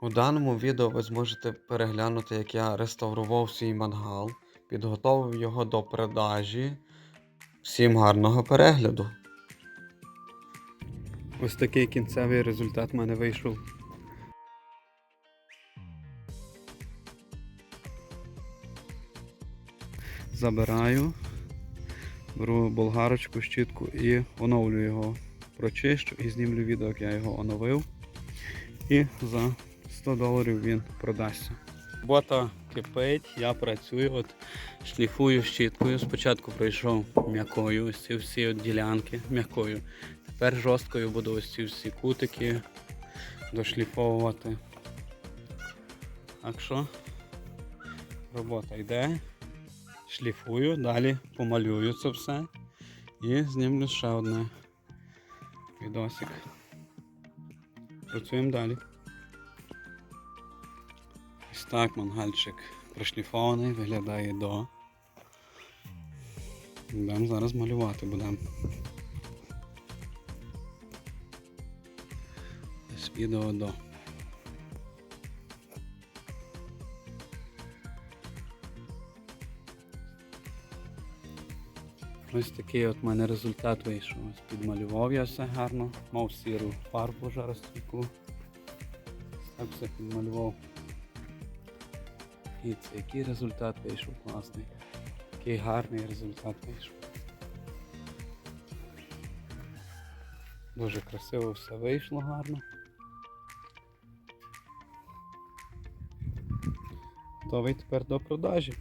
У даному відео ви зможете переглянути, як я реставрував свій мангал, підготовив його до продажі. Всім гарного перегляду! Ось такий кінцевий результат в мене вийшов. Забираю, беру болгарочку, щітку і оновлюю його. Прочищу і знімлю відео, як я його оновив. І за 100 доларів він продасться. Робота кипить, я працюю, от шліфую щіткою. Спочатку пройшов м'якою, ось ці всі от ділянки м'якою. Тепер жорсткою буду ось ці всі кутики дошліфовувати. Так що робота йде. Шліфую, далі помалюю це все і знімлю ще одне відосик. Працюємо далі. Ось так мангальчик прошліфований, виглядає до. Будемо зараз малювати будемо. Ось відео до. Ось такий от в мене результат вийшов. Ось Підмалював я все гарно, мав сіру фарбу жаростійку. Так все підмалював. Це який результат вийшов класний. Який гарний результат вийшов. Дуже красиво все вийшло гарно. Готовий тепер до продажі.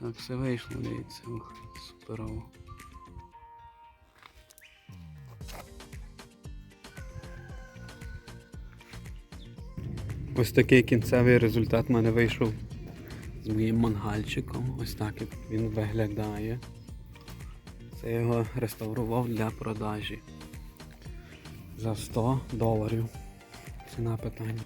Так все вийшло, дивіться, суперово. Ось такий кінцевий результат в мене вийшов з моїм мангальчиком. Ось так він виглядає. Це його реставрував для продажі за 100 доларів. Ціна питання.